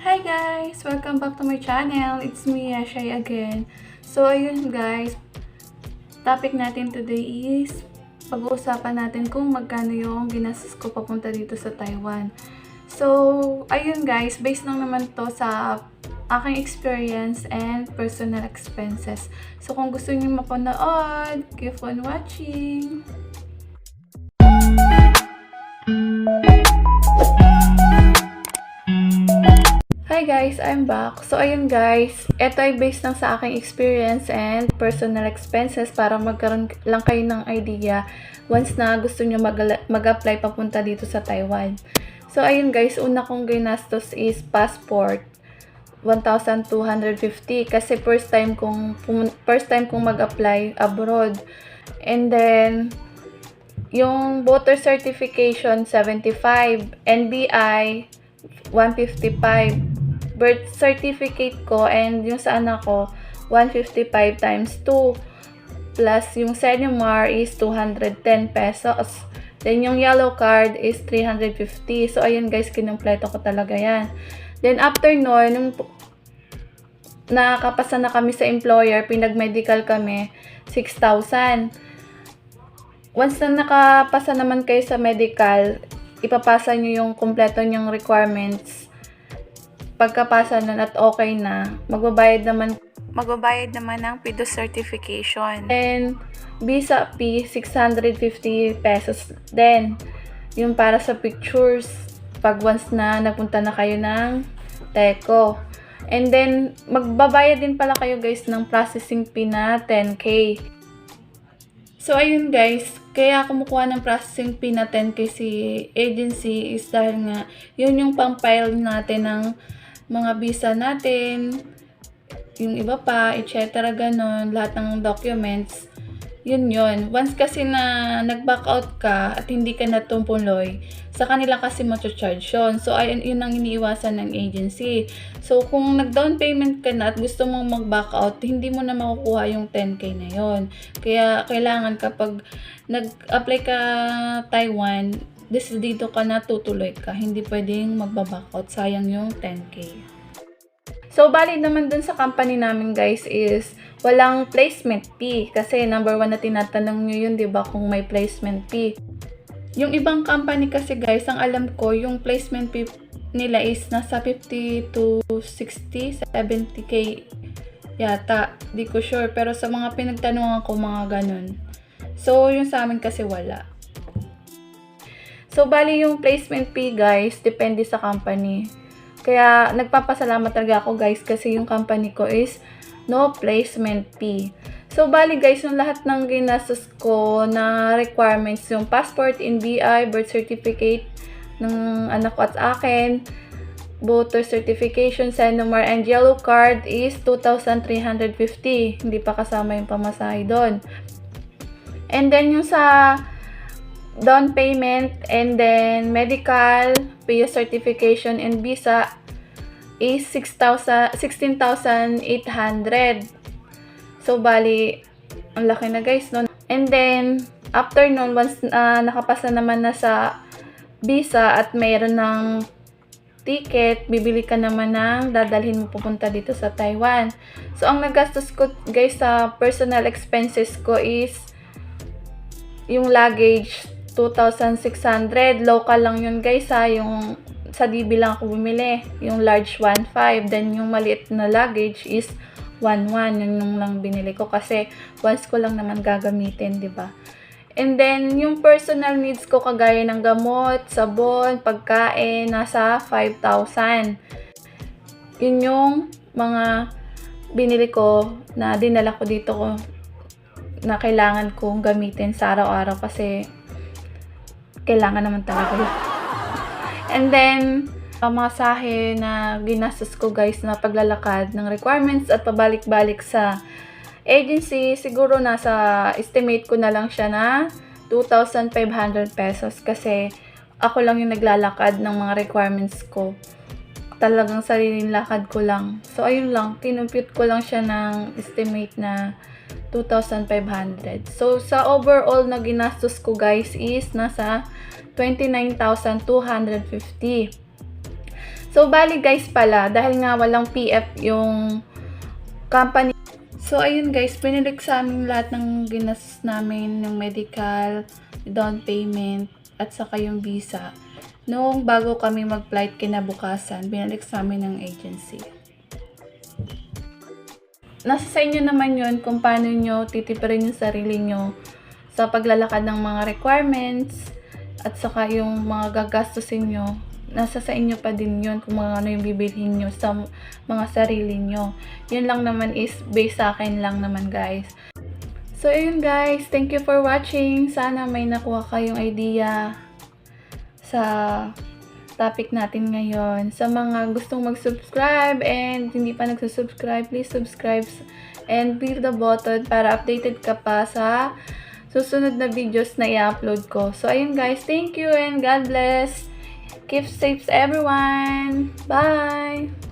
Hi guys! Welcome back to my channel. It's me, Ashay again. So, ayun guys. Topic natin today is pag-uusapan natin kung magkano yung ginastos ko papunta dito sa Taiwan. So, ayun guys. Based lang naman to sa aking experience and personal expenses. So, kung gusto niyo mapanood, keep on watching! Hi guys, I'm back. So ayun guys, ito ay based lang sa aking experience and personal expenses para magkaroon lang kayo ng idea once na gusto nyo mag- mag-apply papunta dito sa Taiwan. So ayun guys, una kong ginastos is passport. 1,250 kasi first time kong first time kong mag-apply abroad. And then yung voter certification 75, NBI 155 birth certificate ko and yung sa anak ko 155 times 2 plus yung Senomar is 210 pesos. Then yung yellow card is 350 so ayun guys kinumpleto ko talaga yan. Then after nun nung nakakapasa na kami sa employer pinag-medical kami 6,000 once na nakapasa naman kayo sa medical ipapasa nyo yung kompleto nyong requirements. Pagkapasa nun at okay na, magbabayad naman magbabayad naman ng PIDO certification. And visa fee 650 pesos din. Yung para sa pictures pag once na nagpunta na kayo ng Teco. And then magbabayad din pala kayo guys ng processing fee na 10k. So, ayun guys, kaya kumukuha ng processing fee na 10k si agency is dahil nga, yun yung pang-file natin ng mga visa natin, yung iba pa, etc. ganon, lahat ng documents. Yun yun. Once kasi na nag-back out ka at hindi ka natumuloy, sa kanila kasi macho-charge yun. So, ayun, yun ang iniiwasan ng agency. So, kung nag-down payment ka na at gusto mong mag-back out, hindi mo na makukuha yung 10k na yon. Kaya, kailangan kapag nag-apply ka Taiwan, this dito ka na tutuloy ka. Hindi pwedeng magba-back out. Sayang yung 10k. So, bali naman dun sa company namin guys is walang placement fee. Kasi number one na tinatanong nyo yun, di ba, kung may placement fee. Yung ibang company kasi guys, ang alam ko, yung placement fee nila is nasa 50 to 60, 70k yata. Di ko sure. Pero sa mga pinagtanungan ko, mga ganun. So, yung sa amin kasi wala. So, bali yung placement fee guys, depende sa company. Kaya, nagpapasalamat talaga ako guys kasi yung company ko is no placement fee. So, bali guys, yung lahat ng ginastos ko na requirements, yung passport, NBI, birth certificate ng anak ko at akin, voter certification, Senomar, and yellow card is 2,350. Hindi pa kasama yung pamasahe doon. And then yung sa down payment and then medical, PO certification and visa is 6,000 16,800. So bali ang laki na guys no. And then after nun once uh, nakapasa naman na sa visa at mayroon ng ticket, bibili ka naman ng dadalhin mo pupunta dito sa Taiwan. So ang nagastos ko guys sa personal expenses ko is yung luggage 2,600. Local lang yun guys ha. Yung sa DB lang ako bumili. Yung large 1,500. Then yung maliit na luggage is 1,100. Yun yung lang binili ko. Kasi once ko lang naman gagamitin, di ba? And then, yung personal needs ko kagaya ng gamot, sabon, pagkain, nasa 5,000. Yun yung mga binili ko na dinala ko dito ko na kailangan kong gamitin sa araw-araw kasi kailangan naman talaga. And then, ang mga sahe na ginastos ko guys na paglalakad ng requirements at pabalik-balik sa agency, siguro nasa estimate ko na lang siya na 2,500 pesos kasi ako lang yung naglalakad ng mga requirements ko. Talagang sariling lakad ko lang. So, ayun lang. Kinumpute ko lang siya ng estimate na 2,500. So, sa overall na ginastos ko guys is nasa 29,250. So, bali guys pala, dahil nga walang PF yung company. So, ayun guys, pinilik sa amin lahat ng ginas namin, yung medical, down payment, at saka yung visa. Noong bago kami mag-flight kinabukasan, binalik sa amin ng agency. Nasa sa inyo naman yun kung paano nyo titipirin yung sarili nyo sa paglalakad ng mga requirements at saka yung mga gagastusin nyo. Nasa sa inyo pa din yun kung mga ano yung bibilhin nyo sa mga sarili nyo. Yun lang naman is based sa akin lang naman guys. So ayun guys, thank you for watching. Sana may nakuha kayong idea sa topic natin ngayon. Sa mga gustong mag-subscribe and hindi pa nagsusubscribe, please subscribe and click the button para updated ka pa sa susunod na videos na i-upload ko. So, ayun guys, thank you and God bless. Keep safe everyone. Bye!